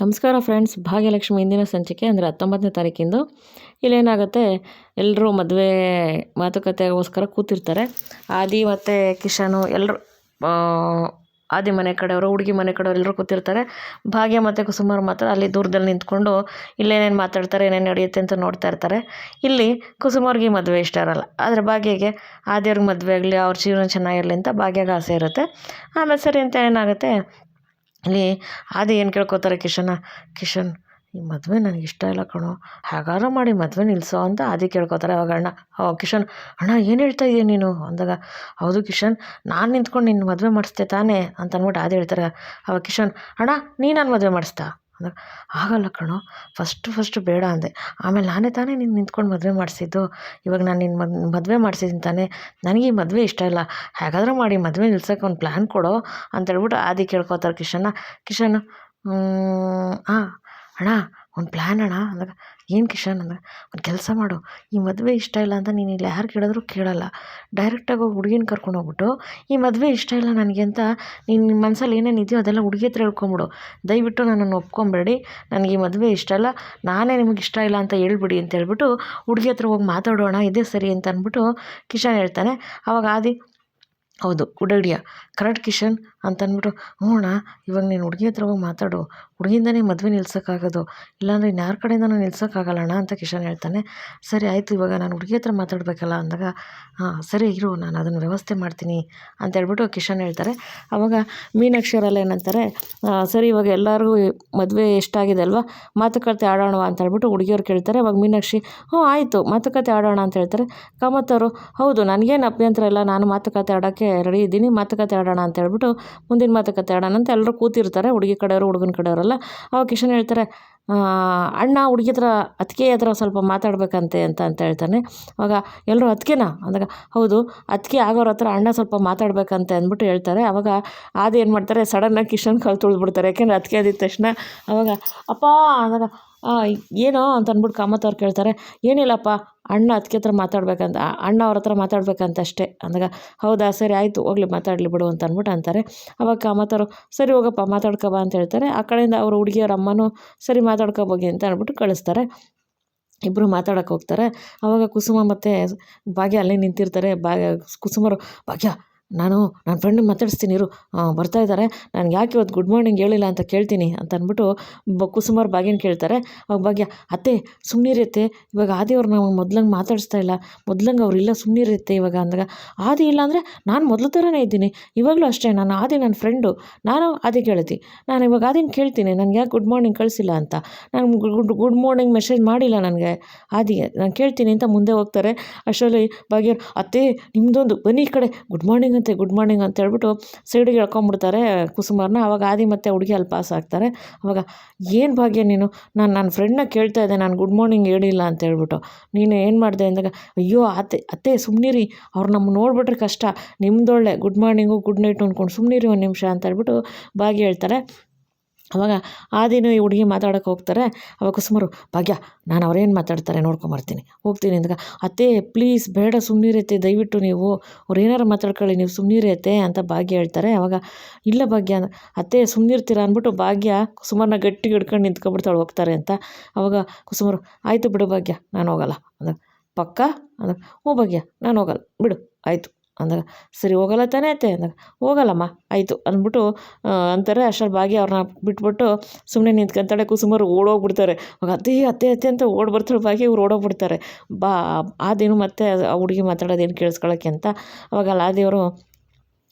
ನಮಸ್ಕಾರ ಫ್ರೆಂಡ್ಸ್, ಭಾಗ್ಯಲಕ್ಷ್ಮಿ ಇಂದಿನ ಸಂಚಿಕೆ ಅಂದರೆ ಹತ್ತೊಂಬತ್ತನೇ ತಾರೀಕಿಂದು. ಇಲ್ಲೇನಾಗುತ್ತೆ ಎಲ್ಲರೂ ಮದುವೆ ಮಾತುಕತೆಗೋಸ್ಕರ ಕೂತಿರ್ತಾರೆ. ಆದಿ ಮತ್ತು ಕಿಶನು ಎಲ್ಲರೂ ಆದಿ ಮನೆ ಕಡೆಯವರು, ಹುಡುಗಿ ಮನೆ ಕಡೆಯವರು ಎಲ್ಲರೂ ಕೂತಿರ್ತಾರೆ. ಭಾಗ್ಯ ಮತ್ತು ಕುಸುಮಾರ್ ಮಾತ್ರ ಅಲ್ಲಿ ದೂರದಲ್ಲಿ ನಿಂತ್ಕೊಂಡು ಇಲ್ಲೇನೇನು ಮಾತಾಡ್ತಾರೆ, ಏನೇನು ನಡೆಯುತ್ತೆ ಅಂತ ನೋಡ್ತಾ ಇರ್ತಾರೆ. ಇಲ್ಲಿ ಕುಸುಮವ್ರಿಗೆ ಈ ಮದುವೆ ಇಷ್ಟ ಇರಲ್ಲ. ಆದರೆ ಭಾಗ್ಯಗೆ, ಆದಿಯವ್ರಿಗೆ ಮದುವೆ ಆಗಲಿ, ಅವ್ರ ಜೀವನ ಚೆನ್ನಾಗಿರಲಿ ಅಂತ ಭಾಗ್ಯಗೆ ಆಸೆ ಇರುತ್ತೆ. ಆಮೇಲೆ ಸರಿ ಅಂತ ಏನಾಗುತ್ತೆ ಇಲ್ಲಿ ಅದು ಏನು ಕೇಳ್ಕೊತಾರೆ ಕಿಶನ? ಕಿಶನ್, ಈ ಮದುವೆ ನನಗೆ ಇಷ್ಟ ಇಲ್ಲ ಕಣೋ, ಹಾಗಾರ ಮಾಡಿ ಮದುವೆ ನಿಲ್ಲಿಸೋ ಅಂತ ಆದಿ ಕೇಳ್ಕೊತಾರೆ ಅವಾಗ ಅಣ್ಣ. ಓ ಕಿಶನ್, ಅಣ್ಣ, ಏನು ಹೇಳ್ತಾ ಇದೀಯ ನೀನು? ಅಂದಾಗ, ಹೌದು ಕಿಶನ್, ನಾನು ನಿಂತ್ಕೊಂಡು ನಿನ್ನ ಮದುವೆ ಮಾಡಿಸ್ದೆ ತಾನೇ ಅಂತ ಅಂದ್ಬಿಟ್ಟು ಆದಿ ಹೇಳ್ತಾರೆ. ಅವಾಗ ಕಿಶನ್, ಅಣ್ಣ ನೀ ನಾನು ಮದುವೆ ಮಾಡಿಸ್ತಾ? ಅಂದಾಗ ಆಗಲ್ಲ ಕಣೋ. ಫಸ್ಟು ಫಸ್ಟು ಬೇಡ ಅಂದೆ. ಆಮೇಲೆ ನಾನೇ ತಾನೇ ನಿನ್ನ ನಿಂತ್ಕೊಂಡು ಮದುವೆ ಮಾಡಿಸಿದ್ದು. ಇವಾಗ ನಾನು ನಿನ್ನ ಮದ್, ಮದುವೆ ಮಾಡಿಸಿದ್ದೀನಿ ತಾನೇ. ನನಗೆ ಈ ಮದುವೆ ಇಷ್ಟ ಇಲ್ಲ. ಹೇಗಾದರೂ ಮಾಡಿ ಮದುವೆ ನಿಲ್ಸೋಕೆ ಒಂದು ಪ್ಲ್ಯಾನ್ ಕೊಡು ಅಂತೇಳ್ಬಿಟ್ಟು ಆದಿ ಕೇಳ್ಕೊತಾರೆ ಕಿಶನ್ನ. ಕಿಶನ್ ಹಾಂ ಅಣ್ಣ ಒಂದು ಪ್ಲ್ಯಾನ್ ಅಣ್ಣ ಅಂದಾಗ, ಏನು ಕಿಶನ್? ಅಂದ ಒಂದು ಕೆಲಸ ಮಾಡು. ಈ ಮದುವೆ ಇಷ್ಟ ಇಲ್ಲ ಅಂತ ನೀನು ಇಲ್ಲಿ ಯಾರು ಕೇಳಿದ್ರು ಕೇಳಲ್ಲ. ಡೈರೆಕ್ಟಾಗಿ ಹೋಗಿ ಹುಡುಗಿನ ಕರ್ಕೊಂಡು ಹೋಗ್ಬಿಟ್ಟು, ಈ ಮದುವೆ ಇಷ್ಟ ಇಲ್ಲ ನನಗೆ ಅಂತ ನೀನು ನಿಮ್ಮ ಮನ್ಸಲ್ಲಿ ಏನೇನು ಇದೆಯೋ ಅದೆಲ್ಲ ಹುಡುಗಿ ಹತ್ರ ಹೇಳ್ಕೊಂಬಿಡು. ದಯವಿಟ್ಟು ನನ್ನನ್ನು ಒಪ್ಕೊಂಬೇಡಿ. ನನಗೆ ಈ ಮದುವೆ ಇಷ್ಟ ಇಲ್ಲ. ನಾನೇ ನಿಮಗೆ ಇಷ್ಟ ಇಲ್ಲ ಅಂತ ಹೇಳ್ಬಿಡಿ ಅಂತ ಹೇಳ್ಬಿಟ್ಟು ಹುಡುಗಿ ಹತ್ರ ಹೋಗಿ ಮಾತಾಡೋಣ, ಇದೇ ಸರಿ ಅಂತ ಅಂದ್ಬಿಟ್ಟು ಕಿಶನ್ ಹೇಳ್ತಾನೆ. ಅವಾಗ ಆದಿ, ಹೌದು, ಹುಡುಗಿಯ. ಕರೆಕ್ಟ್ ಕಿಶನ್. ಅಂತ ಹ್ಞೂಣ ಇವಾಗ ನೀನು ಹುಡುಗಿ ಹತ್ರ ಹೋಗಿ ಮಾತಾಡು. ಹುಡುಗಿಯಿಂದನೇ ಮದುವೆ ನಿಲ್ಸೋಕ್ಕಾಗೋದು. ಇಲ್ಲಾಂದರೆ ಇನ್ಯಾರ ಕಡೆಯಿಂದನೂ ನಿಲ್ಸೋಕ್ಕಾಗಲ್ಲ ಅಂತ ಕಿಶನ್ ಹೇಳ್ತಾನೆ. ಸರಿ, ಆಯಿತು, ಇವಾಗ ನಾನು ಹುಡುಗಿ ಹತ್ರ ಮಾತಾಡಬೇಕಲ್ಲ, ಅಂದಾಗ, ಹಾಂ, ಸರಿ, ಇರು, ನಾನು ಅದನ್ನು ವ್ಯವಸ್ಥೆ ಮಾಡ್ತೀನಿ, ಅಂತ ಹೇಳ್ಬಿಟ್ಟು ಕಿಶನ್ ಹೇಳ್ತಾರೆ. ಅವಾಗ ಮೀನಾಕ್ಷಿ ಅವರೆಲ್ಲ ಏನಂತಾರೆ ಸರಿ, ಇವಾಗ ಎಲ್ಲರಿಗೂ ಮದುವೆ ಎಷ್ಟಾಗಿದೆ ಅಲ್ವಾ? ಮಾತುಕತೆ ಆಡೋಣ ಅಂತ ಹೇಳ್ಬಿಟ್ಟು ಹುಡುಗಿಯವ್ರು ಕೇಳ್ತಾರೆ. ಅವಾಗ ಮೀನಾಕ್ಷಿ, ಹ್ಞೂ, ಆಯಿತು, ಮಾತುಕತೆ ಆಡೋಣ, ಅಂತ ಹೇಳ್ತಾರೆ. ಕಾಮತ್ತವರು ಹೌದು, ನನಗೇನು ಅಭ್ಯಂತರ ಇಲ್ಲ, ನಾನು ಮಾತುಕತೆ ಆಡೋಕ್ಕೆ ರೆಡಿ ಇದ್ದೀನಿ, ಮಾತುಕತೆ ಆಡೋಣ, ಅಂತ ಹೇಳ್ಬಿಟ್ಟು ಮುಂದಿನ ಮಾತುಕತೆ ಆಡೋಣ ಅಂತ ಎಲ್ಲರೂ ಕೂತಿರ್ತಾರೆ, ಹುಡುಗಿ ಕಡೆಯವರು, ಹುಡುಗನ ಕಡೆಯವರೆಲ್ಲ. ಅವಾಗ ಕಿಶನ್ ಹೇಳ್ತಾರೆ ಅಣ್ಣ ಹುಡುಗಿ ಹತ್ರ ಅತ್ತಿಗೆ ಹತ್ರ ಸ್ವಲ್ಪ ಮಾತಾಡಬೇಕಂತೆ ಅಂತ ಅಂತ ಹೇಳ್ತಾನೆ. ಅವಾಗ ಎಲ್ಲರೂ ಅತ್ತಿಗೆನಾ? ಅಂದಾಗ, ಹೌದು, ಅತ್ತಿಗೆ ಆಗೋರ ಹತ್ರ ಅಣ್ಣ ಸ್ವಲ್ಪ ಮಾತಾಡಬೇಕಂತೆ ಅಂದ್ಬಿಟ್ಟು ಹೇಳ್ತಾರೆ. ಅವಾಗ ಅದೇನು ಮಾಡ್ತಾರೆ, ಸಡನ್ನಾಗಿ ಕಿಶನ್ ಕಾಲು ತುಳಿದ್ಬಿಡ್ತಾರೆ. ಯಾಕೆಂದರೆ ಅತ್ತಿಗೆ ಆದಿದ ತಕ್ಷಣ ಅವಾಗ, ಅಪ್ಪ ಅಂದಾಗ ಏನೋ ಅಂತ ಅಂದ್ಬಿಟ್ಟು ಕಾಮತ್ ಅವ್ರು ಕೇಳ್ತಾರೆ, ಏನಿಲ್ಲಪ್ಪ, ಅಣ್ಣ ಅದಕ್ಕೆ ಹತ್ರ ಮಾತಾಡ್ಬೇಕಂತ, ಅಣ್ಣ ಅವ್ರ ಹತ್ರ ಮಾತಾಡ್ಬೇಕಂತ ಅಷ್ಟೇ. ಅಂದಾಗ, ಹೌದಾ, ಸರಿ, ಆಯಿತು, ಹೋಗ್ಲಿ, ಮಾತಾಡಲಿ ಬಿಡು ಅಂತ ಅಂದ್ಬಿಟ್ಟು ಅಂತಾರೆ. ಅವಾಗ ಕಾಮತ್ತವರು ಸರಿ, ಹೋಗಪ್ಪ ಮಾತಾಡ್ಕೊಬಾ ಅಂತ ಹೇಳ್ತಾರೆ. ಆ ಕಡೆಯಿಂದ ಅವ್ರ ಹುಡುಗಿಯವ್ರ ಅಮ್ಮನೂ, ಸರಿ ಮಾತಾಡ್ಕೊಬೋಗಿ ಅಂತ ಅಂದ್ಬಿಟ್ಟು ಕಳಿಸ್ತಾರೆ. ಇಬ್ಬರು ಮಾತಾಡೋಕೆ ಹೋಗ್ತಾರೆ. ಆವಾಗ ಕುಸುಮ ಮತ್ತು ಭಾಗ್ಯ ಅಲ್ಲೇ ನಿಂತಿರ್ತಾರೆ. ಭಾಗ್ಯ, ಕುಸುಮರು, ಭಾಗ್ಯ ನಾನು ನನ್ನ ಫ್ರೆಂಡ್ ಮಾತಾಡಿಸ್ತೀನಿ, ಇರು. ಬರ್ತಾ ಇದ್ದಾರೆ ನನಗೆ ಯಾಕೆ ಇವತ್ತು ಗುಡ್ ಮಾರ್ನಿಂಗ್ ಹೇಳಿಲ್ಲ ಅಂತ ಕೇಳ್ತೀನಿ ಅಂತ ಅಂದ್ಬಿಟ್ಟು ಬ, ಕುಸುಮಾರ್ ಭಾಗ್ಯನ ಕೇಳ್ತಾರೆ. ಅವಾಗ ಭಾಗ್ಯ, ಅತ್ತೆ ಸುಮ್ಮನಿರತ್ತೆ ಇವಾಗ ಆದಿಯವ್ರು ನಾವು ಮೊದ್ಲಂಗೆ ಮಾತಾಡಿಸ್ತಾ ಇಲ್ಲ. ಮೊದ್ಲಂಗೆ ಅವ್ರು ಇಲ್ಲ ಸುಮ್ಮನಿರುತ್ತೆ ಇವಾಗ ಅಂದಾಗ, ಆದಿ ಇಲ್ಲ ಅಂದರೆ ನಾನು ಮೊದಲು ಥರನೇ ಇದ್ದೀನಿ. ಇವಾಗಲೂ ಅಷ್ಟೇ, ನಾನು ಆದಿ ನನ್ನ ಫ್ರೆಂಡು ನಾನು ಆದಿ ಕೇಳ್ತಿ. ನಾನು ಇವಾಗ ಆದಿನ ಕೇಳ್ತೀನಿ. ನನಗೆ ಯಾಕೆ ಗುಡ್ ಮಾರ್ನಿಂಗ್ ಕಳಿಸಿಲ್ಲ ಅಂತ. ನಾನು ಗುಡ್ ಮಾರ್ನಿಂಗ್ ಮೆಸೇಜ್ ಮಾಡಿಲ್ಲ ನನಗೆ. ಆದಿ, ನಾನು ಕೇಳ್ತೀನಿ ಅಂತ ಮುಂದೆ ಹೋಗ್ತಾರೆ. ಅಷ್ಟರಲ್ಲಿ ಭಾಗ್ಯ ಅತ್ತೆ ನಿಮ್ಮದೊಂದು ಬನ್ನಿ ಕಡೆ. ಗುಡ್ ಮಾರ್ನಿಂಗ್ ಅಂತೆ ಗುಡ್ ಮಾರ್ನಿಂಗ್ ಅಂತ ಹೇಳ್ಬಿಟ್ಟು ಸೈಡಿಗೆ ಎಳ್ಕೊಂಬಿಡ್ತಾರೆ ಕುಸುಮಾರನ್ನ ಅವಾಗ ಆದಿ ಮತ್ತು ಹುಡುಗಿ ಅಲ್ಲಿ ಪಾಸ್ ಆಗ್ತಾರೆ. ಅವಾಗ, ಏನು ಭಾಗ್ಯ ನೀನು? ನಾನು ನನ್ನ ಫ್ರೆಂಡ್ನ ಕೇಳ್ತಾ ಇದ್ದೆ, ನಾನು ಗುಡ್ ಮಾರ್ನಿಂಗ್ ಹೇಳಿಲ್ಲ ಅಂತ ಹೇಳ್ಬಿಟ್ಟು. ನೀನು ಏನು ಮಾಡಿದೆ ಅಂದಾಗ, ಅಯ್ಯೋ, ಅತ್ತೆ ಅತ್ತೆ ಸುಮ್ಮನಿರಿ ಅವ್ರು ನಮ್ಮ ನೋಡ್ಬಿಟ್ರೆ ಕಷ್ಟ. ನಿಮ್ಮದೊಳ್ಳೆ ಗುಡ್ ಮಾರ್ನಿಂಗು ಗುಡ್ ನೈಟು ಅಂದ್ಕೊಂಡು ಸುಮ್ಮನಿರಿ ಒಂದು ನಿಮಿಷ ಅಂತ ಹೇಳ್ಬಿಟ್ಟು ಭಾಗ್ಯ ಹೇಳ್ತಾರೆ. ಅವಾಗ ಆ ದಿನ ಈ ಹುಡುಗಿ ಮಾತಾಡೋಕೆ ಹೋಗ್ತಾರೆ. ಅವಾಗ ಕುಸುಮರು, ಭಾಗ್ಯ, ನಾನು ಅವ್ರೇನು ಮಾತಾಡ್ತಾರೆ ನೋಡ್ಕೊಂಬರ್ತೀನಿ ಹೋಗ್ತೀನಿ ಅಂದಾಗ, ಅತ್ತೆ ಪ್ಲೀಸ್ ಬೇಡ ಸುಮ್ಮನಿರತ್ತೆ ದಯವಿಟ್ಟು ನೀವು. ಅವ್ರು ಏನಾರು ಮಾತಾಡ್ಕೊಳ್ಳಿ, ನೀವು ಸುಮ್ಮನಿರತ್ತೆ ಅಂತ ಭಾಗ್ಯ ಹೇಳ್ತಾರೆ. ಅವಾಗ, ಇಲ್ಲ ಭಾಗ್ಯ, ಅತ್ತೆ ಸುಮ್ಮನಿರ್ತೀರ ಅಂದ್ಬಿಟ್ಟು ಭಾಗ್ಯ ಕುಸುಮರನ್ನ ಗಟ್ಟಿಗೆ ಹಿಡ್ಕೊಂಡು ನಿಂತ್ಕೊಂಡ್ಬಿಡ್ತಾಳೆ ಹೋಗ್ತಾರೆ ಅಂತ. ಅವಾಗ ಕುಸುಮರು, ಆಯಿತು ಬಿಡು ಭಾಗ್ಯ, ನಾನು ಹೋಗಲ್ಲ. ಅಂದಾಗ, ಪಕ್ಕ? ಅಂದಾಗ, ಹ್ಞೂ ಭಾಗ್ಯ, ನಾನು ಹೋಗಲ್ಲ. ಬಿಡು, ಆಯಿತು. ಅಂದಾಗ, ಸರಿ, ಹೋಗಲ್ಲ ತಾನೇ ಅತ್ತೆ? ಅಂದಾಗ, ಹೋಗಲ್ಲಮ್ಮ, ಆಯಿತು. ಅಂದ್ಬಿಟ್ಟು ಅಂತಾರೆ. ಅಷ್ಟರಲ್ಲಿ ಭಾಗ್ಯ ಅವ್ರನ್ನ ಬಿಟ್ಬಿಟ್ಟು ಸುಮ್ಮನೆ ನಿಂತ್ಕೊಂತಾಳೆ, ಕುಸುಮರು ಓಡೋಗ್ಬಿಡ್ತಾರೆ. ಅವಾಗ ಅತ್ತೆ ಅತ್ತೆ ಅತ್ತೆ ಅಂತ ಓಡಿ ಬರ್ತಾಳೆ ಭಾಗ್ಯ, ಇವ್ರು ಓಡೋಗ್ಬಿಡ್ತಾರೆ. ಬಾ, ಆದೇನು ದಿನ ಮತ್ತೆ ಆ ಹುಡುಗಿ ಮಾತಾಡೋದೇನು ಕೇಳಿಸ್ಕೊಳಕ್ಕೆ? ಅಂತ ಅವಾಗ ಲಾದಿಯವರು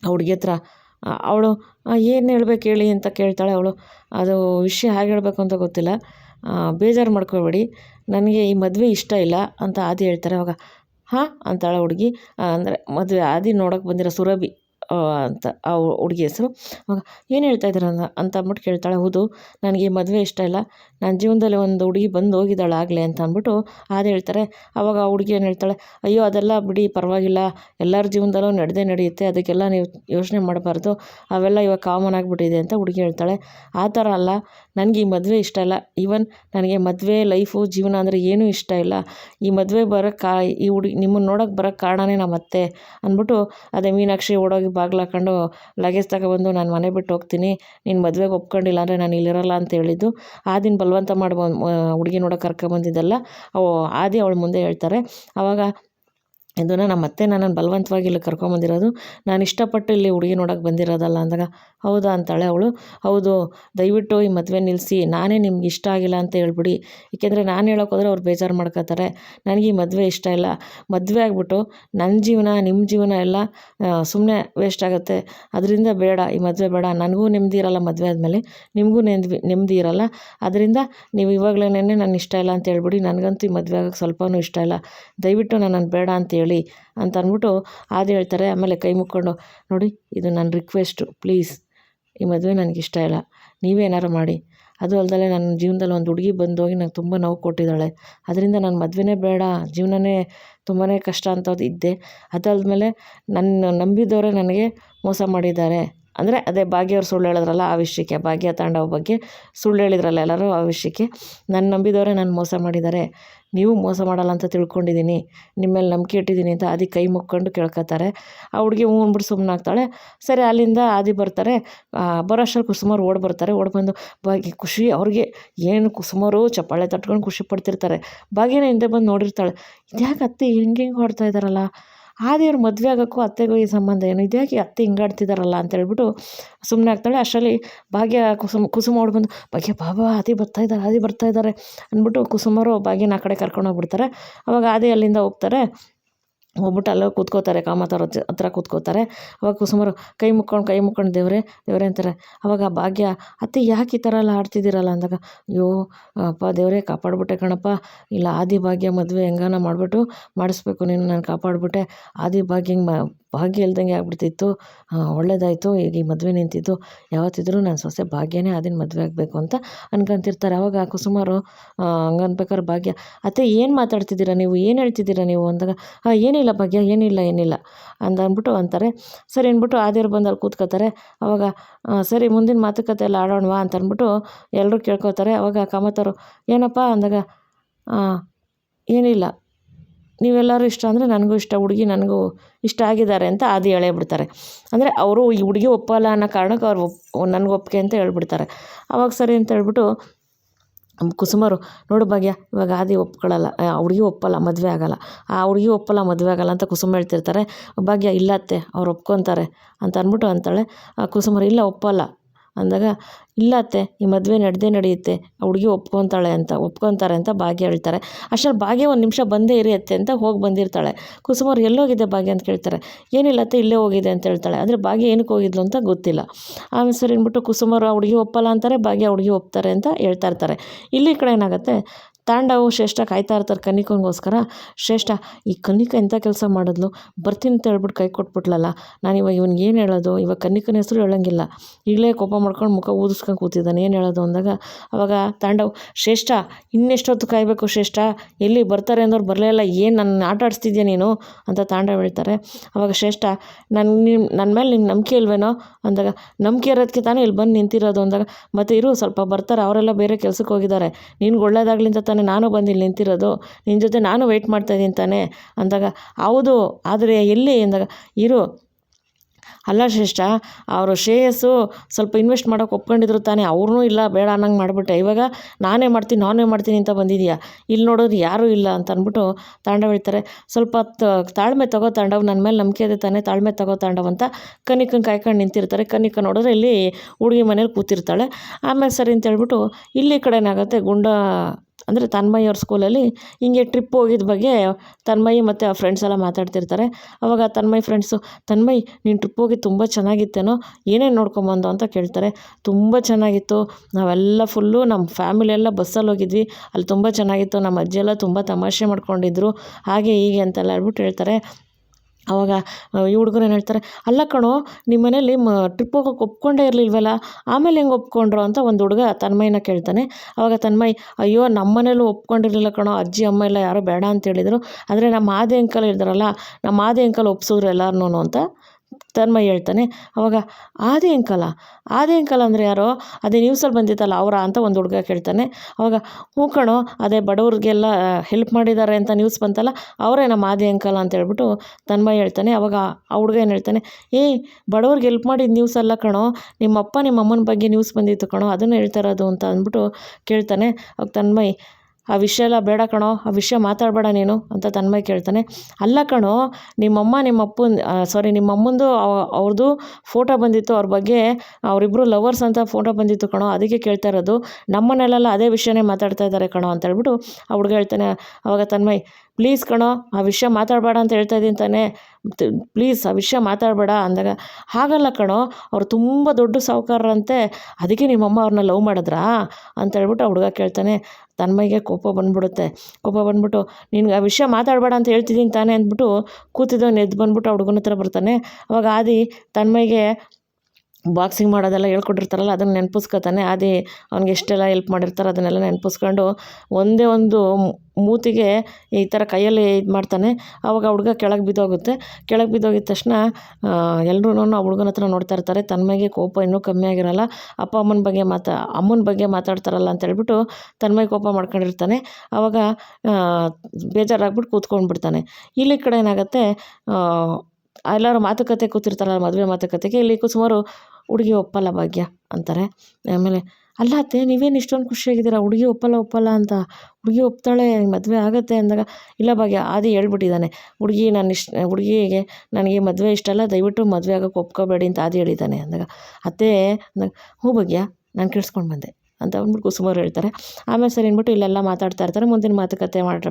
ಆ ಹುಡುಗಿ ಹತ್ರ ಅವಳು ಏನು ಹೇಳ್ಬೇಕು ಹೇಳಿ? ಅಂತ ಕೇಳ್ತಾಳೆ ಅವಳು. ಅದು ವಿಷಯ ಹಾಗೆ ಹೇಳಬೇಕು ಅಂತ ಗೊತ್ತಿಲ್ಲ. ಬೇಜಾರು ಮಾಡ್ಕೋಬೇಡಿ. ನನಗೆ ಈ ಮದುವೆ ಇಷ್ಟ ಇಲ್ಲ ಅಂತ ಆದಿ ಹೇಳ್ತಾರೆ ಅವಾಗ. ಹಾಂ? ಅಂತಾಳೆ ಹುಡುಗಿ. ಅಂದರೆ ಮದುವೆ ಆದಿ ನೋಡೋಕೆ ಬಂದಿರೋ ಸುರಭಿ ಅಂತ ಆ ಹುಡುಗಿ ಹೆಸರು. ಅವಾಗ ಏನು ಹೇಳ್ತಾ ಇದ್ದೀರ ಅಂತ ಅಂದ್ಬಿಟ್ಟು ಕೇಳ್ತಾಳೆ, ಹೌದು, ನನಗೆ ಮದುವೆ ಇಷ್ಟ ಇಲ್ಲ. ನನ್ನ ಜೀವನದಲ್ಲಿ ಒಂದು ಹುಡುಗಿ ಬಂದು ಹೋಗಿದ್ದಾಳೆ ಆಗಲೇ ಅಂತ ಅಂದ್ಬಿಟ್ಟು ಅದು ಹೇಳ್ತಾರೆ. ಆವಾಗ ಆ ಹುಡುಗಿ ಏನು ಹೇಳ್ತಾಳೆ, ಅಯ್ಯೋ, ಅದೆಲ್ಲ ಬಿಡಿ, ಪರವಾಗಿಲ್ಲ. ಎಲ್ಲರ ಜೀವನದಲ್ಲೂ ನಡೆದೇ ನಡೆಯುತ್ತೆ, ಅದಕ್ಕೆಲ್ಲ ನೀವು ಯೋಚನೆ ಮಾಡಬಾರ್ದು. ಅವೆಲ್ಲ ಇವಾಗ ಕಾಮನ್ ಆಗಿಬಿಟ್ಟಿದೆ ಅಂತ ಹುಡುಗಿ ಹೇಳ್ತಾಳೆ. ಆ ಥರ ಅಲ್ಲ ನನಗೆ ಈ ಮದುವೆ ಇಷ್ಟ ಇಲ್ಲ. ಈವನ್ ನನಗೆ ಮದುವೆ ಲೈಫು ಜೀವನ ಅಂದರೆ ಏನೂ ಇಷ್ಟ ಇಲ್ಲ. ಈ ಮದುವೆ ಬರೋಕ್ಕೆ ಈ ಹುಡುಗಿ ನಿಮ್ಮನ್ನು ನೋಡೋಕೆ ಬರೋಕ್ಕೆ ಕಾರಣವೇ ನಮ್ಮ ಅತ್ತೆ ಅಂದ್ಬಿಟ್ಟು ಅದೇ ಮೀನಾಕ್ಷಿ ಓಡೋಗಿ ಬಾಗ್ಲು ಹಾಕೊಂಡು ಲಗೇಜ್ ತಗೊಬಂದು ನಾನು ಮನೆ ಬಿಟ್ಟು ಹೋಗ್ತೀನಿ. ನೀನು ಮದುವೆಗೆ ಒಪ್ಕೊಂಡಿಲ್ಲ ಅಂದರೆ ನಾನು ಇಲ್ಲಿರಲ್ಲ ಅಂತ ಹೇಳಿದ್ದು. ಆದಿನ ಬಲವಂತ ಮಾಡಿ ಹುಡುಗಿ ನೋಡೋಕೆ ಕರ್ಕೊಂಬಂದಿದ್ದಲ್ಲ ಆದಿ ಅವಳ ಮುಂದೆ ಹೇಳ್ತಾರೆ. ಆವಾಗ ಇದನ್ನು ನಮ್ಮ ಮತ್ತೆ ನನ್ನನ್ನು ಬಲವಂತವಾಗಿ ಇಲ್ಲಿ ಕರ್ಕೊಂಬಂದಿರೋದು ನಾನು ಇಷ್ಟಪಟ್ಟು ಇಲ್ಲಿ ಹುಡುಗಿ ನೋಡೋಕೆ ಬಂದಿರೋದಲ್ಲ ಅಂದಾಗ, ಹೌದಾ ಅಂತಾಳೆ ಅವಳು. ಹೌದು, ದಯವಿಟ್ಟು ಈ ಮದುವೆ ನಿಲ್ಲಿಸಿ ನಾನೇ ನಿಮ್ಗೆ ಇಷ್ಟ ಆಗಿಲ್ಲ ಅಂತ ಹೇಳ್ಬಿಡಿ. ಏಕೆಂದರೆ ನಾನು ಹೇಳೋಕೆ ಹೋದರೆ ಅವ್ರು ಬೇಜಾರು ಮಾಡ್ಕೋತಾರೆ. ನನಗೆ ಈ ಮದುವೆ ಇಷ್ಟ ಇಲ್ಲ. ಮದುವೆ ಆಗಿಬಿಟ್ಟು ನನ್ನ ಜೀವನ ನಿಮ್ಮ ಜೀವನ ಎಲ್ಲ ಸುಮ್ಮನೆ ವೇಸ್ಟ್ ಆಗುತ್ತೆ. ಅದರಿಂದ ಬೇಡ, ಈ ಮದುವೆ ಬೇಡ. ನನಗೂ ನೆಮ್ಮದಿ ಇರೋಲ್ಲ ಮದುವೆ ಆದಮೇಲೆ. ನಿಮಗೂ ನೆಮ್ಮದಿ ನೆಮ್ಮದಿ ಇರೋಲ್ಲ. ಅದರಿಂದ ನೀವು ಇವಾಗಲೇ ನನ್ನ ಇಷ್ಟ ಇಲ್ಲ ಅಂತ ಹೇಳ್ಬಿಡಿ. ನನಗಂತೂ ಈ ಮದುವೆ ಆಗೋಕ್ಕೆ ಸ್ವಲ್ಪವೂ ಇಷ್ಟ ಇಲ್ಲ. ದಯವಿಟ್ಟು ನನ್ನನ್ನು ಬೇಡ ಅಂತ ಹೇಳಿ ಅಂತ ಅಂದ್ಬಿಟ್ಟು ಅದು ಹೇಳ್ತಾರೆ. ಆಮೇಲೆ ಕೈ ಮುಕ್ಕೊಂಡು, ನೋಡಿ, ಇದು ನನ್ನ ರಿಕ್ವೆಸ್ಟು ಪ್ಲೀಸ್ ಈ ಮದುವೆ ಇಷ್ಟ ಇಲ್ಲ. ನೀವೇನಾರು ಮಾಡಿ. ಅದು ಅಲ್ಲದೆ ನನ್ನ ಜೀವನದಲ್ಲಿ ಒಂದು ಹುಡುಗಿ ಬಂದೋಗಿ ನಂಗೆ ತುಂಬ ನೋವು ಕೊಟ್ಟಿದ್ದಾಳೆ. ಅದರಿಂದ ನನ್ನ ಮದುವೆನೇ ಬೇಡ. ಜೀವನನೇ ತುಂಬಾ ಕಷ್ಟ ಅಂತ ಇದ್ದೆ. ಅದಾದ್ಮೇಲೆ ನನ್ನ ನಂಬಿದವರೇ ನನಗೆ ಮೋಸ ಮಾಡಿದ್ದಾರೆ. ಅಂದರೆ ಅದೇ ಭಾಗ್ಯವ್ರು ಸುಳ್ಳು ಹೇಳಿದ್ರಲ್ಲ ಆ ವಿಷಯಕ್ಕೆ, ಭಾಗ್ಯ ತಾಂಡವ ಬಗ್ಗೆ ಸುಳ್ಳು ಹೇಳಿದ್ರಲ್ಲ ಎಲ್ಲರೂ ಆ ವಿಷಯಕ್ಕೆ. ನನ್ನ ನಂಬಿದವರೇ ನಾನು ಮೋಸ ಮಾಡಿದ್ದಾರೆ ನೀವು ಮೋಸ ಮಾಡಲ್ಲ ಅಂತ ತಿಳ್ಕೊಂಡಿದ್ದೀನಿ ನಿಮ್ಮ ಮೇಲೆ ನಂಬಿಕೆ ಇಟ್ಟಿದ್ದೀನಿ ಅಂತ ಆದಿ ಕೈ ಮುಕ್ಕೊಂಡು ಕೇಳ್ಕೊತಾರೆ ಆ ಹುಡುಗಿ ಹ್ಞೂ ಅಂದ್ಬಿಟ್ಟು ಸುಮ್ಮನಾಗ್ತಾಳೆ ಸರಿ, ಅಲ್ಲಿಂದ ಆದಿ ಬರ್ತಾರೆ. ಬರೋಷ್ಟರಲ್ಲಿ ಕುಸುಮಾರು ಓಡ್ ಓಡಿ ಬರ್ತಾರೆ. ಓಡ್ ಬಂದು ಭಾಗ್ಯ ಖುಷಿ ಅವ್ರಿಗೆ ಏನು ಕುಸುಮಾರು ಚಪ್ಪಾಳೆ ತಟ್ಕೊಂಡು ಖುಷಿ ಪಡ್ತಿರ್ತಾರೆ. ಭಾಗ್ಯನ ಹಿಂದೆ ಬಂದು ನೋಡಿರ್ತಾಳೆ. ಇದ್ಯಾಕೆ ಅತ್ತೆ ಹಿಂಗೆ ಹಿಂಗೆ ಹೊಡ್ತಾ ಇದ್ದಾರಲ್ಲ ಆದಿಯವ್ರು ಮದುವೆ ಆಗೋಕ್ಕೂ ಅತ್ತೆಗೂ ಈ ಸಂಬಂಧ ಏನು? ಇದ್ಯಾಕೆ ಅತ್ತೆ ಹಿಂಗಾಡ್ತಿದ್ದಾರಲ್ಲ ಅಂತ ಹೇಳ್ಬಿಟ್ಟು ಸುಮ್ಮನೆ ಆಗ್ತಾಳೆ. ಅಷ್ಟರಲ್ಲಿ ಭಾಗ್ಯ ಕುಸುಮ ಕುಸುಮ ಓಡಿ ಬಂದು ಭಾಗ್ಯ, ಬಾಬಾ, ಆದಿ ಬರ್ತಾ ಇದ್ದಾರೆ, ಆದಿ ಬರ್ತಾ ಇದ್ದಾರೆ ಅಂದ್ಬಿಟ್ಟು ಕುಸುಮರು ಭಾಗ್ಯನ ಆ ಕಡೆ ಕರ್ಕೊಂಡು ಹೋಗ್ಬಿಡ್ತಾರೆ ಅವಾಗ ಆದಿ ಅಲ್ಲಿಂದ ಹೋಗ್ತಾರೆ. ಹೋಗ್ಬಿಟ್ಟು ಅಲ್ಲೋಗಿ ಕೂತ್ಕೋತಾರೆ, ಕಾಮತಾರ ಹತ್ರ ಕೂತ್ಕೋತಾರೆ. ಅವಾಗ ಕುಸುಮರು, ಕೈ ಮುಕ್ಕೊಂಡು ಕೈ ಮುಕ್ಕೊಂಡು ದೇವರೇ ದೇವರೇ ಅಂತಾರೆ. ಅವಾಗ ಭಾಗ್ಯ, ಅತ್ತೆ, ಯಾಕೆ ಈ ಥರ ಎಲ್ಲ ಆಡ್ತಿದ್ದೀರಲ್ಲ? ಅಂದಾಗ, ಅಯ್ಯೋ, ಅಪ್ಪ, ದೇವರೇ, ಕಾಪಾಡ್ಬಿಟ್ಟೆ ಕಣಪ್ಪ. ಇಲ್ಲ ಆದಿ ಭಾಗ್ಯ ಮದುವೆ ಹೆಂಗಾನ ಮಾಡಿಬಿಟ್ಟು ಮಾಡಿಸ್ಬೇಕು. ನೀನು ನಾನು ಕಾಪಾಡ್ಬಿಟ್ಟೆ. ಆದಿ ಭಾಗ್ಯ ಹಿಂಗೆ ಭಾಗ್ಯ ಇಲ್ದಂಗೆ ಆಗ್ಬಿಡ್ತಿತ್ತು. ಒಳ್ಳೇದಾಯಿತು. ಈಗ ಈ ಮದುವೆ ನಿಂತಿದ್ದು. ಯಾವತ್ತಿದ್ರೂ ನಾನು ಸೊಸೆ ಭಾಗ್ಯನೇ ಆದಿನ ಮದುವೆ ಆಗಬೇಕು ಅಂತ ಅನ್ಕೊಂತಿರ್ತಾರೆ. ಅವಾಗ ಕುಸುಮಾರು ಹಂಗನ್ಬೇಕಾದ್ರೆ ಭಾಗ್ಯ, ಅತ್ತೆ, ಏನು ಮಾತಾಡ್ತಿದ್ದೀರಾ ನೀವು? ಏನು ಹೇಳ್ತಿದ್ದೀರಾ ನೀವು? ಅಂದಾಗ ಹಾಂ ಏನಿಲ್ಲ. ಭಾಗ್ಯ, ಏನಿಲ್ಲ ಏನಿಲ್ಲ ಅಂತ ಅಂದ್ಬಿಟ್ಟು ಅಂತಾರೆ. ಸರಿ ಅಂದ್ಬಿಟ್ಟು ಆದಿಯವ್ರು ಬಂದು ಅಲ್ಲಿ ಕೂತ್ಕೋತಾರೆ ಅವಾಗ ಸರಿ ಮುಂದಿನ ಮಾತುಕತೆ ಎಲ್ಲ ಆಡೋಣವಾ ಅಂತ ಅಂದ್ಬಿಟ್ಟು ಎಲ್ಲರೂ ಕೇಳ್ಕೊತಾರೆ ಅವಾಗ ಕಾಮತರು ಏನಪ್ಪ ಅಂದಾಗ ಏನಿಲ್ಲ, ನೀವೆಲ್ಲರೂ ಇಷ್ಟ ಅಂದರೆ ನನಗೂ ಇಷ್ಟ, ಹುಡುಗಿ ನನಗೂ ಇಷ್ಟ ಆಗಿದ್ದಾರೆ ಅಂತ ಆದಿ ಹೇಳೇ ಬಿಡ್ತಾರೆ ಅಂದರೆ ಅವರು ಈ ಹುಡುಗಿ ಒಪ್ಪಲ್ಲ ಅನ್ನೋ ಕಾರಣಕ್ಕೆ ಅವ್ರು ಒಪ್, ನನಗೆ ಒಪ್ಪಿಗೆ ಅಂತ ಹೇಳ್ಬಿಡ್ತಾರೆ. ಅವಾಗ ಸರಿ ಅಂತ ಹೇಳ್ಬಿಟ್ಟು ಕುಸುಮರು, ನೋಡು ಭಾಗ್ಯ, ಇವಾಗ ಆದಿ ಒಪ್ಕೊಳ್ಳಲ್ಲ ಆ, ಹುಡುಗಿ ಒಪ್ಪಲ್ಲ, ಮದುವೆ ಆಗೋಲ್ಲ. ಆ ಹುಡುಗಿ ಒಪ್ಪಲ್ಲ, ಮದುವೆ ಆಗಲ್ಲ ಅಂತ ಕುಸುಮ ಹೇಳ್ತಿರ್ತಾರೆ. ಭಾಗ್ಯ ಇಲ್ಲತ್ತೆ ಅವ್ರು ಒಪ್ಕೊತಾರೆ ಅಂತ ಅಂದ್ಬಿಟ್ಟು ಅಂತಾಳೆ. ಕುಸುಮರು, ಇಲ್ಲ, ಒಪ್ಪಲ್ಲ ಅಂದಾಗ, ಇಲ್ಲ ಅತ್ತೆ, ಈ ಮದುವೆ ನಡೆದೇ ನಡೆಯುತ್ತೆ, ಆ ಹುಡುಗಿ ಒಪ್ಕೊತಾಳೆ ಅಂತ, ಒಪ್ಕೊತಾರೆ ಅಂತ ಭಾಗ್ಯ ಹೇಳ್ತಾರೆ. ಅಷ್ಟರಲ್ಲಿ ಭಾಗ್ಯ ಒಂದು ನಿಮಿಷ ಬಂದೇ ಇರಿ ಅತ್ತೆ ಅಂತ ಹೋಗಿ ಬಂದಿರ್ತಾಳೆ. ಕುಸುಮವ್ರು ಎಲ್ಲೋಗಿದ್ದೆ ಭಾಗ್ಯ ಅಂತ ಕೇಳ್ತಾರೆ. ಏನಿಲ್ಲ ಅತ್ತೆ, ಇಲ್ಲೇ ಹೋಗಿದೆ ಅಂತ ಹೇಳ್ತಾಳೆ. ಅಂದರೆ ಭಾಗ್ಯ ಏನಕ್ಕೆ ಹೋಗಿದ್ಲು ಅಂತ ಗೊತ್ತಿಲ್ಲ. ಆಮೇಲೆ ಸರಿ ಅಂದ್ಬಿಟ್ಟು ಕುಸುಮರು ಆ ಹುಡುಗಿ ಒಪ್ಪಲ್ಲ ಅಂತಾರೆ, ಭಾಗ್ಯ ಹುಡುಗಿ ಒಪ್ತಾರೆ ಅಂತ ಹೇಳ್ತಾ ಇರ್ತಾರೆ. ಇಲ್ಲಿ ಕಡೆ ಏನಾಗುತ್ತೆ ತಾಂಡವು ಶ್ರೇಷ್ಠ ಕಾಯ್ತಾ ಇರ್ತಾರೆ ಕನಿಕನಿಗೋಸ್ಕರ ಶ್ರೇಷ್ಠ, ಈ ಕನಿಕ ಎಂಥ ಕೆಲಸ ಮಾಡಿದ್ಲು? ಬರ್ತೀನಿ ಅಂತ ಹೇಳ್ಬಿಟ್ಟು ಕೈ ಕೊಟ್ಬಿಟ್ಲಲ್ಲ. ನಾನು ಇವಾಗ ಇವನಿಗೆ ಏನು ಹೇಳೋದು? ಇವಾಗ ಕನಿಕನ ಹೆಸರು ಹೇಳೋಂಗಿಲ್ಲ. ಈಗಲೇ ಕೋಪ ಮಾಡ್ಕೊಂಡು ಮುಖ ಊದಿಸ್ಕೊಂಡು ಕೂತಿದ್ದಾನೆ. ಏನು ಹೇಳೋದು ಅಂದಾಗ, ಅವಾಗ ತಾಂಡವ್, ಶ್ರೇಷ್ಠ, ಇನ್ನೆಷ್ಟೊತ್ತು ಕಾಯಬೇಕು ಶ್ರೇಷ್ಠ? ಎಲ್ಲಿ ಬರ್ತಾರೆ ಅಂದವ್ರು ಬರಲೇ ಇಲ್ಲ. ಏನು ನನ್ನ ಆಟ ಆಡಿಸ್ತಿದ್ಯಾ ನೀನು? ಅಂತ ತಾಂಡವ್ ಹೇಳ್ತಾರೆ. ಅವಾಗ ಶ್ರೇಷ್ಠ ನನ್ನ ನಿಮ್ಮ ನನ್ನ ಮೇಲೆ ನಿನ್ನ ನಂಬಿಕೆ ಇಲ್ವೇನೋ? ಅಂದಾಗ, ನಂಬಿಕೆ ಇರೋದಕ್ಕೆ ತಾನೇ ಇಲ್ಲಿ ಬಂದು ನಿಂತಿರೋದು ಅಂದಾಗ, ಮತ್ತು ಇರು, ಸ್ವಲ್ಪ ಬರ್ತಾರೆ. ಅವರೆಲ್ಲ ಬೇರೆ ಕೆಲಸಕ್ಕೆ ಹೋಗಿದ್ದಾರೆ. ನಿನ್ಗೆ ಒಳ್ಳೇದಾಗಲಿ ಅಂತ ನಾನು ಬಂದು ಇಲ್ಲಿ ನಿಂತಿರೋದು ನಿನ್ನ ಜೊತೆ ನಾನು ವೆಯ್ಟ್ ಮಾಡ್ತಾಯಿದ್ದೀನಿ ತಾನೆ ಅಂದಾಗ, ಹೌದು, ಆದರೆ ಎಲ್ಲಿ ಅಂದಾಗ, ಇರು, ಅಲ್ಲ ಶ್ರೇಷ್ಠ, ಅವರು ಶ್ರೇಯಸ್ಸು ಸ್ವಲ್ಪ ಇನ್ವೆಸ್ಟ್ ಮಾಡೋಕೆ ಒಪ್ಕೊಂಡಿದ್ರು ತಾನೇ ಅವ್ರೂ ಇಲ್ಲ, ಬೇಡ ಅನ್ನಂಗೆ ಮಾಡಿಬಿಟ್ಟೆ. ಇವಾಗ ನಾನೇ ಮಾಡ್ತೀನಿ ನಾನೇ ಮಾಡ್ತೀನಿ ಅಂತ ಬಂದಿದೆಯಾ ಇಲ್ಲಿ ನೋಡೋದು ಯಾರೂ ಇಲ್ಲ ಅಂತ ಅಂದ್ಬಿಟ್ಟು ತಾಂಡವ ಹೇಳ್ತಾರೆ ಸ್ವಲ್ಪ ತಾಳ್ಮೆ ತಗೋ ತಾಂಡವ್ ನನ್ನ ಮೇಲೆ ನಂಬಿಕೆ ಇದೆ ತಾನೇ, ತಾಳ್ಮೆ ತಗೋ ತಾಂಡವ್ ಅಂತ ಕನಿಕನ್ ಕಾಯ್ಕೊಂಡು ನಿಂತಿರ್ತಾರೆ. ಕನಿಕ ನೋಡಿದ್ರೆ ಇಲ್ಲಿ ಹುಡುಗಿ ಮನೇಲಿ ಕೂತಿರ್ತಾಳೆ. ಆಮೇಲೆ ಸರಿ ಅಂತ ಹೇಳ್ಬಿಟ್ಟು ಇಲ್ಲಿ ಕಡೆನಾಗುತ್ತೆ ಗುಂಡ ಅಂದರೆ ತನ್ಮಯಿ ಅವ್ರ ಸ್ಕೂಲಲ್ಲಿ ಹಿಂಗೆ ಟ್ರಿಪ್ ಹೋಗಿದ್ದ ಬಗ್ಗೆ ತನ್ಮಯಿ ಮತ್ತು ಆ ಫ್ರೆಂಡ್ಸ್ ಎಲ್ಲ ಮಾತಾಡ್ತಿರ್ತಾರೆ. ಅವಾಗ ತನ್ಮಯಿ ಫ್ರೆಂಡ್ಸು ತನ್ಮಯಿ ನೀನು ಟ್ರಿಪ್ ಹೋಗಿ ತುಂಬ ಚೆನ್ನಾಗಿತ್ತೇನೋ ಏನೇನು ನೋಡ್ಕೊಂಬಂದು ಅಂತ ಕೇಳ್ತಾರೆ. ತುಂಬ ಚೆನ್ನಾಗಿತ್ತು. ನಾವೆಲ್ಲ ಫುಲ್ಲು ನಮ್ಮ ಫ್ಯಾಮಿಲಿ ಎಲ್ಲ ಬಸ್ಸಲ್ಲಿ ಹೋಗಿದ್ವಿ. ಅಲ್ಲಿ ತುಂಬ ಚೆನ್ನಾಗಿತ್ತು. ನಮ್ಮ ಅಜ್ಜಿ ಎಲ್ಲ ತುಂಬ ತಮಾಷೆ ಮಾಡ್ಕೊಂಡಿದ್ರು. ಹಾಗೆ ಹೀಗೆ ಅಂತೆಲ್ಲ ಹೇಳ್ಬಿಟ್ಟು ಹೇಳ್ತಾರೆ. ಅವಾಗ ಈ ಹುಡುಗರು ಏನು ಹೇಳ್ತಾರೆ, ಅಲ್ಲ ಕಣೋ ನಿಮ್ಮ ಮನೇಲಿ ಮ ಟ್ರಿಪ್ ಹೋಗೋಕೆ ಒಪ್ಕೊಂಡೇ ಇರಲಿಲ್ವಲ್ಲ? ಆಮೇಲೆ ಹೆಂಗೆ ಒಪ್ಕೊಂಡ್ರು? ಅಂತ ಒಂದು ಹುಡುಗ ತನ್ಮಯನ ಕೇಳ್ತಾನೆ. ಆವಾಗ ತನ್ಮಯ್, ಅಯ್ಯೋ ನಮ್ಮ ಮನೇಲೂ ಒಪ್ಕೊಂಡಿರಲಿಲ್ಲ ಕಣೋ, ಅಜ್ಜಿ, ಅಮ್ಮ ಎಲ್ಲ ಯಾರೋ ಬೇಡ ಅಂತ ಹೇಳಿದರು. ಆದರೆ ನಮ್ಮ ಆದಿ ಅಂಕಲ್ ಇದ್ದಾರಲ್ಲ ನಮ್ಮ ಆದಿ ಅಂಕಲ್ ಒಪ್ಸಿದ್ರು ಎಲ್ಲಾರ್ನೂ ಅಂತ. ತನ್ಮಯ್ ಹೇಳ್ತಾನೆ, ಅವಾಗ ಆದಿ ಅಂಕಲ ಆದಿ ಅಂಕಲ ಅಂದರೆ ಯಾರೋ? ಅದೇ ನ್ಯೂಸಲ್ಲಿ ಬಂದಿತ್ತಲ್ಲ, ಅವರ ಅಂತ ಒಂದು ಹುಡುಗ ಕೇಳ್ತಾನೆ. ಅವಾಗ, ಹ್ಞೂ ಕಣೋ, ಅದೇ ಬಡವ್ರಿಗೆಲ್ಲ ಹೆಲ್ಪ್ ಮಾಡಿದ್ದಾರೆ ಅಂತ ನ್ಯೂಸ್ ಬಂತಲ್ಲ, ಅವರೇ ನಮ್ಮ ಆದಿ ಅಂಕಲ ಅಂತ ಹೇಳ್ಬಿಟ್ಟು ತನ್ಮಯ್ ಹೇಳ್ತಾನೆ. ಅವಾಗ ಆ ಹುಡುಗ ಏನು ಹೇಳ್ತಾನೆ, ಏಯ್, ಬಡವ್ರಿಗೆ ಹೆಲ್ಪ್ ಮಾಡಿದ ನ್ಯೂಸ್ ಅಲ್ಲ ಕಣೋ, ನಿಮ್ಮಪ್ಪ ನಿಮ್ಮ ಅಮ್ಮನ ಬಗ್ಗೆ ನ್ಯೂಸ್ ಬಂದಿತ್ತು ಕಣೋ, ಅದನ್ನು ಹೇಳ್ತಾ ಇರೋದು ಅಂತ ಅಂದ್ಬಿಟ್ಟು ಕೇಳ್ತಾನೆ. ಅವಾಗ ತನ್ಮಯ್ ಆ ವಿಷಯ ಎಲ್ಲ ಬೇಡ ಕಣೋ, ಆ ವಿಷಯ ಮಾತಾಡಬೇಡ ನೀನು ಅಂತ ತನ್ಮಯ್ ಕೇಳ್ತಾನೆ. ಅಲ್ಲ ಕಣೋ, ನಿಮ್ಮಮ್ಮ ನಿಮ್ಮ ಅಪ್ಪನ ಸಾರಿ ನಿಮ್ಮಮ್ಮಂದು ಅವ್ರದ್ದು ಫೋಟೋ ಬಂದಿತ್ತು, ಅವ್ರ ಬಗ್ಗೆ ಅವರಿಬ್ಬರು ಲವರ್ಸ್ ಅಂತ ಫೋಟೋ ಬಂದಿತ್ತು ಕಣೋ, ಅದಕ್ಕೆ ಕೇಳ್ತಾ ಇರೋದು. ನಮ್ಮನೆಲ್ಲ ಅದೇ ವಿಷಯನೇ ಮಾತಾಡ್ತಾ ಇದ್ದಾರೆ ಕಣೋ ಅಂತ ಹೇಳ್ಬಿಟ್ಟು ಆ ಹುಡುಗ ಹೇಳ್ತಾನೆ, ಅವಾಗ ತನ್ಮಯ್ ಪ್ಲೀಸ್ ಕಣೋ, ಆ ವಿಷಯ ಮಾತಾಡಬೇಡ ಅಂತ ಹೇಳ್ತಾ ಇದ್ದೀನಿ ತಾನೇ. ಪ್ಲೀಸ್ ಆ ವಿಷಯ ಮಾತಾಡಬೇಡ ಅಂದಾಗ, ಹಾಗಲ್ಲ ಕಣೋ, ಅವ್ರು ತುಂಬ ದೊಡ್ಡ ಸಾಹುಕಾರರಂತೆ ಅದಕ್ಕೆ ನಿಮ್ಮಮ್ಮ ಅವ್ರನ್ನ ಲವ್ ಮಾಡಿದ್ರಾ? ಅಂತ ಹೇಳ್ಬಿಟ್ಟು ಹುಡುಗ ಕೇಳ್ತಾನೆ. ತನ್ನ ಮೈಗೆ ಕೋಪ ಬಂದ್ಬಿಡುತ್ತೆ. ಕೋಪ ಬಂದ್ಬಿಟ್ಟು, ನಿನ್ಗೆ ಆ ವಿಷಯ ಮಾತಾಡಬೇಡ ಅಂತ ಹೇಳ್ತಿದ್ದೀನಿ ತಾನೇ ಅಂದ್ಬಿಟ್ಟು ಕೂತಿದ್ದವನು ಎದ್ದು ಬಂದ್ಬಿಟ್ಟು ಆ ಹುಡುಗನ ಹತ್ರ ಬರ್ತಾನೆ. ಅವಾಗ ಆದಿ ತನ್ಮಯ್ಗೆ ಬಾಕ್ಸಿಂಗ್ ಮಾಡೋದೆಲ್ಲ ಹೇಳ್ಕೊಟ್ಟಿರ್ತಾರಲ್ಲ, ಅದನ್ನು ನೆನಪಿಸ್ಕೊತಾನೆ. ಅದೇ ಅವ್ನಿಗೆ ಎಷ್ಟೆಲ್ಲ ಹೆಲ್ಪ್ ಮಾಡಿರ್ತಾರೆ ಅದನ್ನೆಲ್ಲ ನೆನಪಿಸ್ಕೊಂಡು ಒಂದೇ ಒಂದು ಮೂತಿಗೆ ಈ ಥರ ಕೈಯಲ್ಲಿ ಇದು ಮಾಡ್ತಾನೆ. ಆವಾಗ ಹುಡುಗ ಕೆಳಗೆ ಬಿದ್ದೋಗುತ್ತೆ. ಕೆಳಗೆ ಬಿದ್ದೋಗಿದ ತಕ್ಷಣ ಎಲ್ಲರೂ ಆ ಹುಡುಗನ ಹತ್ರ ನೋಡ್ತಾ ಇರ್ತಾರೆ. ತನ್ಮೈಗೆ ಕೋಪ ಇನ್ನೂ ಕಮ್ಮಿ ಆಗಿರಲ್ಲ. ಅಪ್ಪ ಅಮ್ಮನ ಬಗ್ಗೆ ಮಾತಾ, ಅಮ್ಮನ ಬಗ್ಗೆ ಮಾತಾಡ್ತಾರಲ್ಲ ಅಂತ ಹೇಳ್ಬಿಟ್ಟು ತನ್ಮೈ ಕೋಪ ಮಾಡ್ಕೊಂಡಿರ್ತಾನೆ. ಆವಾಗ ಬೇಜಾರಾಗ್ಬಿಟ್ಟು ಕೂತ್ಕೊಂಡ್ಬಿಡ್ತಾನೆ. ಇಲ್ಲಿ ಕಡೆ ಏನಾಗುತ್ತೆ ಎಲ್ಲರೂ ಮಾತುಕತೆ ಕೂತಿರ್ತಾರಲ್ಲ ಮದುವೆ ಮಾತುಕತೆಗೆ, ಇಲ್ಲಿ ಸುಮಾರು ಹುಡುಗಿ ಒಪ್ಪಲ್ಲ ಭಾಗ್ಯ ಅಂತಾರೆ. ಆಮೇಲೆ, ಅಲ್ಲ ಅತ್ತೆ, ನೀವೇನು ಇಷ್ಟೊಂದು ಖುಷಿಯಾಗಿದ್ದೀರಾ? ಹುಡುಗಿ ಒಪ್ಪಲ್ಲ ಒಪ್ಪಲ್ಲ ಅಂತ. ಹುಡುಗಿ ಒಪ್ತಾಳೆ, ಮದುವೆ ಆಗುತ್ತೆ ಅಂದಾಗ, ಇಲ್ಲ ಭಾಗ್ಯ, ಆದಿ ಹೇಳ್ಬಿಟ್ಟಿದ್ದಾನೆ. ಹುಡುಗಿ ನಾನು ಇಷ್ಟ ಹುಡುಗಿಗೆ ನನಗೆ ಮದುವೆ ಇಷ್ಟ ಅಲ್ಲ, ದಯವಿಟ್ಟು ಮದುವೆ ಆಗೋಕ್ಕೆ ಒಪ್ಕೋಬೇಡಿ ಅಂತ ಆದಿ ಹೇಳಿದ್ದಾನೆ ಅಂದಾಗ, ಅತ್ತೆ, ಹ್ಞೂ ಭಾಗ್ಯ, ನಾನು ಕೇಳಿಸ್ಕೊಂಡು ಬಂದೆ. ಅಂತ ಅಂದ್ಬಿಟ್ಟು ಕುಸುಮರು ಹೇಳ್ತಾರೆ. ಆಮೇಲೆ ಸರಿ ಅಂದ್ಬಿಟ್ಟು ಇಲ್ಲೆಲ್ಲ ಮಾತಾಡ್ತಾ ಇರ್ತಾರೆ, ಮುಂದಿನ ಮಾತುಕತೆ ಮಾಡಿ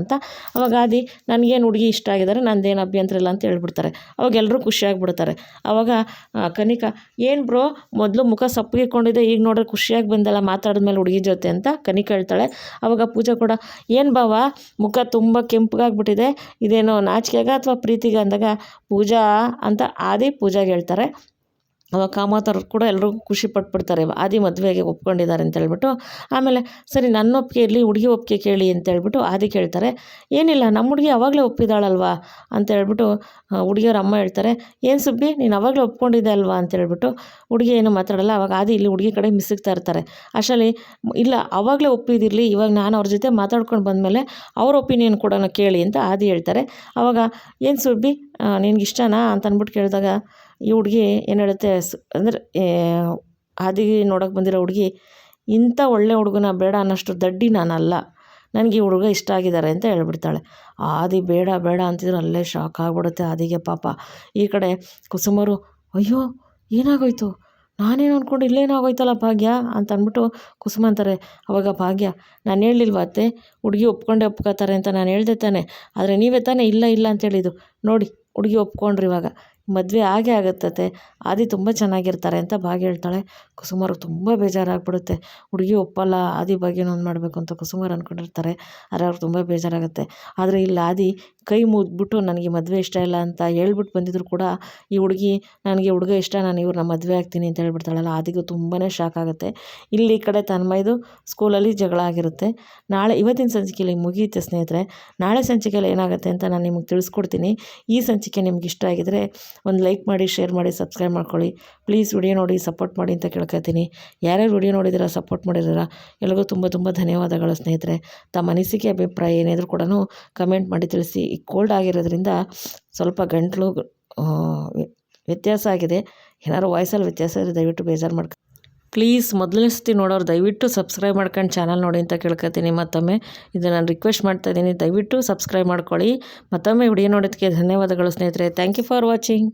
ಅಂತ. ಅವಾಗ ಆದಿ, ನನಗೇನು ಹುಡುಗಿ ಇಷ್ಟ ಆಗಿದ್ದಾರೆ ನಂದೇನು ಅಭ್ಯಂತರ ಇಲ್ಲ ಅಂತ ಹೇಳ್ಬಿಡ್ತಾರೆ. ಅವಾಗ ಎಲ್ಲರೂ ಖುಷಿಯಾಗಿಬಿಡ್ತಾರೆ ಅವಾಗ ಕನಿಕಾ, ಏನು ಬ್ರೋ, ಮೊದಲು ಮುಖ ಸಪ್ಪಗಿಕೊಂಡಿದ್ದೆ ಈಗ ನೋಡ್ರೆ ಖುಷಿಯಾಗಿ ಬಂದಲ್ಲ, ಮಾತಾಡಿದ್ಮೇಲೆ ಹುಡುಗಿ ಜೊತೆ ಅಂತ ಕನಿಕ ಹೇಳ್ತಾಳೆ. ಅವಾಗ ಪೂಜಾ ಕೂಡ, ಏನು ಬಾವ, ಮುಖ ತುಂಬ ಕೆಂಪಗಾಗ್ಬಿಟ್ಟಿದೆ, ಇದೇನೋ ನಾಚಿಕೆಗ ಅಥವಾ ಪ್ರೀತಿಗೆ ಅಂದಾಗ ಪೂಜಾ ಅಂತ ಆದಿ ಪೂಜಾಗೆ ಹೇಳ್ತಾರೆ. ಅವಾಗ ಕಾಮತವ್ರು ಕೂಡ ಎಲ್ರಿಗೂ ಖುಷಿ ಪಟ್ಬಿಡ್ತಾರೆ, ಆದಿ ಮದುವೆಗೆ ಒಪ್ಕೊಂಡಿದ್ದಾರೆ ಅಂತ ಹೇಳ್ಬಿಟ್ಟು. ಆಮೇಲೆ, ಸರಿ, ನನ್ನ ಒಪ್ಪಿಗೆ ಇರಲಿ, ಹುಡುಗಿ ಒಪ್ಪಿಗೆ ಕೇಳಿ ಅಂತ ಹೇಳ್ಬಿಟ್ಟು ಆದಿ ಕೇಳ್ತಾರೆ. ಏನಿಲ್ಲ, ನಮ್ಮ ಹುಡುಗಿ ಅವಾಗಲೇ ಒಪ್ಪಿದಾಳಲ್ವಾ? ಅಂತ ಹೇಳ್ಬಿಟ್ಟು ಹುಡುಗಿಯವ್ರ ಅಮ್ಮ ಹೇಳ್ತಾರೆ. ಏನು ಸುಬ್ಬಿ, ನೀನು ಅವಾಗಲೇ ಒಪ್ಕೊಂಡಿದ್ದೆ ಅಲ್ವಾ? ಅಂತ ಹೇಳ್ಬಿಟ್ಟು, ಹುಡುಗಿ ಏನು ಮಾತಾಡಲ್ಲ, ಅವಾಗ ಆದಿ ಇಲ್ಲಿ ಹುಡುಗಿ ಕಡೆ ಮಿಸ್ಸಿಗ್ತಾ ಇರ್ತಾರೆ. ಅಷ್ಟರಲ್ಲಿ ಇಲ್ಲ, ಅವಾಗಲೇ ಒಪ್ಪಿದಿರಲಿ, ಇವಾಗ ನಾನು ಅವ್ರ ಜೊತೆ ಮಾತಾಡ್ಕೊಂಡು ಬಂದಮೇಲೆ ಅವ್ರ ಒಪಿನಿಯನ್ ಕೂಡ ಕೇಳಿ ಅಂತ ಆದಿ ಹೇಳ್ತಾರೆ. ಅವಾಗ, ಏನು ಸುಬ್ಬಿ ನಿನಗಿಷ್ಟನಾ ಅಂತ ಅಂದ್ಬಿಟ್ಟು ಕೇಳಿದಾಗ ಈ ಹುಡುಗಿ ಏನು ಹೇಳುತ್ತೆ, ಸ್, ಅಂದರೆ ಹಾದಿಗೆ ನೋಡೋಕೆ ಬಂದಿರೋ ಹುಡುಗಿ, ಇಂಥ ಒಳ್ಳೆ ಹುಡುಗನ ಬೇಡ ಅನ್ನೋಷ್ಟು ದಡ್ಡಿ ನಾನಲ್ಲ. ನನಗೆ ಈ ಹುಡುಗ ಇಷ್ಟ ಆಗಿದ್ದಾರೆ ಅಂತ ಹೇಳ್ಬಿಡ್ತಾಳೆ. ಆದಿ ಬೇಡ ಬೇಡ ಅಂತಿದ್ರೆ ಅಲ್ಲೇ ಶಾಕ್ ಆಗಿಬಿಡುತ್ತೆ ಆದಿಗೆ ಪಾಪ. ಈ ಕಡೆ ಕುಸುಮರು, ಅಯ್ಯೋ, ಏನಾಗೋಯ್ತು? ನಾನೇನು ಅಂದ್ಕೊಂಡು ಇಲ್ಲೇನಾಗೋಯ್ತಲ್ಲ ಭಾಗ್ಯ? ಅಂತ ಅಂದ್ಬಿಟ್ಟು ಕುಸುಮ ಅಂತಾರೆ, ಅವಾಗ ಭಾಗ್ಯ, ನಾನು ಹೇಳಿಲ್ವಾ ಅತ್ತೆ? ಹುಡುಗಿ ಒಪ್ಕೊಂಡೆ ಒಪ್ಕೋತಾರೆ ಅಂತ ನಾನು ಹೇಳ್ದೆ ತಾನೆ. ಆದರೆ ನೀವೇ ತಾನೇ ಇಲ್ಲ ಇಲ್ಲ ಅಂತ ಹೇಳಿದ್ದು. ನೋಡಿ, ಹುಡುಗಿ ಒಪ್ಕೊಂಡ್ರಿ ಇವಾಗ. ಮದುವೆ ಆಗೇ ಆಗುತ್ತತೆ. ಆದಿ ತುಂಬ ಚೆನ್ನಾಗಿರ್ತಾರೆ ಅಂತ ಭಾಗ್ಯ ಹೇಳ್ತಾಳೆ. ಕುಸುಮಾರು ತುಂಬ ಬೇಜಾರಾಗ್ಬಿಡುತ್ತೆ. ಹುಡುಗಿ ಒಪ್ಪಲ್ಲ, ಆದಿ ಭಾಗ್ಯನ ಒಂದು ಮಾಡಬೇಕು ಅಂತ ಕುಸುಮಾರು ಅಂದ್ಕೊಂಡಿರ್ತಾರೆ ಆದರೆ ಅವ್ರಿಗೆ ತುಂಬ ಬೇಜಾರಾಗುತ್ತೆ. ಆದರೆ ಇಲ್ಲಿ ಆದಿ ಕೈ ಮುಗಿದ್ಬಿಟ್ಟು ನನಗೆ ಮದುವೆ ಇಷ್ಟ ಇಲ್ಲ ಅಂತ ಹೇಳ್ಬಿಟ್ಟು ಬಂದಿದ್ರು ಕೂಡ ಈ ಹುಡುಗಿ ನನಗೆ ಹುಡುಗ ಇಷ್ಟ, ನಾನು ಇವ್ರನ್ನ ಮದುವೆ ಆಗ್ತೀನಿ ಅಂತ ಹೇಳ್ಬಿಡ್ತಾಳಲ್ಲ ಆದಿಗೂ ತುಂಬಾ ಶಾಕ್ ಆಗುತ್ತೆ. ಇಲ್ಲಿ ಈ ಕಡೆ ತನ್ಮಯ್ದು ಸ್ಕೂಲಲ್ಲಿ ಜಗಳ ಆಗಿರುತ್ತೆ. ನಾಳೆ, ಇವತ್ತಿನ ಸಂಚಿಕೆಯಲ್ಲಿ ಮುಗಿಯುತ್ತೆ ಸ್ನೇಹಿತರೆ. ನಾಳೆ ಸಂಚಿಕೆಯಲ್ಲಿ ಏನಾಗುತ್ತೆ ಅಂತ ನಾನು ನಿಮಗೆ ತಿಳಿಸ್ಕೊಡ್ತೀನಿ. ಈ ಸಂಚಿಕೆ ನಿಮ್ಗೆ ಇಷ್ಟ ಆಗಿದರೆ ಒಂದು ಲೈಕ್ ಮಾಡಿ, ಶೇರ್ ಮಾಡಿ, ಸಬ್ಸ್ಕ್ರೈಬ್ ಮಾಡ್ಕೊಳ್ಳಿ. ಪ್ಲೀಸ್ ವಿಡಿಯೋ ನೋಡಿ, ಸಪೋರ್ಟ್ ಮಾಡಿ ಅಂತ ಕೇಳ್ಕೊತೀನಿ ಯಾರ್ಯಾರು ವಿಡಿಯೋ ನೋಡಿದಿರ ಸಪೋರ್ಟ್ ಮಾಡಿದ್ದೀರಾ ಎಲ್ಲರಿಗೂ ತುಂಬ ತುಂಬ ಧನ್ಯವಾದಗಳು ಸ್ನೇಹಿತರೆ. ತಮ್ಮ ಅನಿಸಿಕೆ, ಅಭಿಪ್ರಾಯ ಏನಿದ್ರು ಕೂಡ ಕಮೆಂಟ್ ಮಾಡಿ ತಿಳಿಸಿ. ಕೋಲ್ಡ್ ಆಗಿರೋದ್ರಿಂದ ಸ್ವಲ್ಪ ಗಂಟಲು ವ್ಯತ್ಯಾಸ ಆಗಿದೆ. ಏನಾದ್ರು ವಾಯ್ಸಲ್ಲಿ ವ್ಯತ್ಯಾಸ ಇದ್ದರೆ ದಯವಿಟ್ಟು ಬೇಜಾರು ಮಾಡ್ಕೊ ಪ್ಲೀಸ್ ಮೊದಲನೇ ಸತಿ ನೋಡೋರು ದಯವಿಟ್ಟು ಸಬ್ಸ್ಕ್ರೈಬ್ ಮಾಡ್ಕೊಂಡು ಚಾನಲ್ ನೋಡಿ ಅಂತ ಕೇಳ್ಕೊತೀನಿ ಮತ್ತೊಮ್ಮೆ. ಇದು ನಾನು ರಿಕ್ವೆಸ್ಟ್ ಮಾಡ್ತಾಯಿದ್ದೀನಿ ದಯವಿಟ್ಟು ಸಬ್ಸ್ಕ್ರೈಬ್ ಮಾಡ್ಕೊಳ್ಳಿ. ಮತ್ತೊಮ್ಮೆ ವಿಡಿಯೋ ನೋಡೋದಕ್ಕೆ ಧನ್ಯವಾದಗಳು ಸ್ನೇಹಿತರೆ. Thank you for watching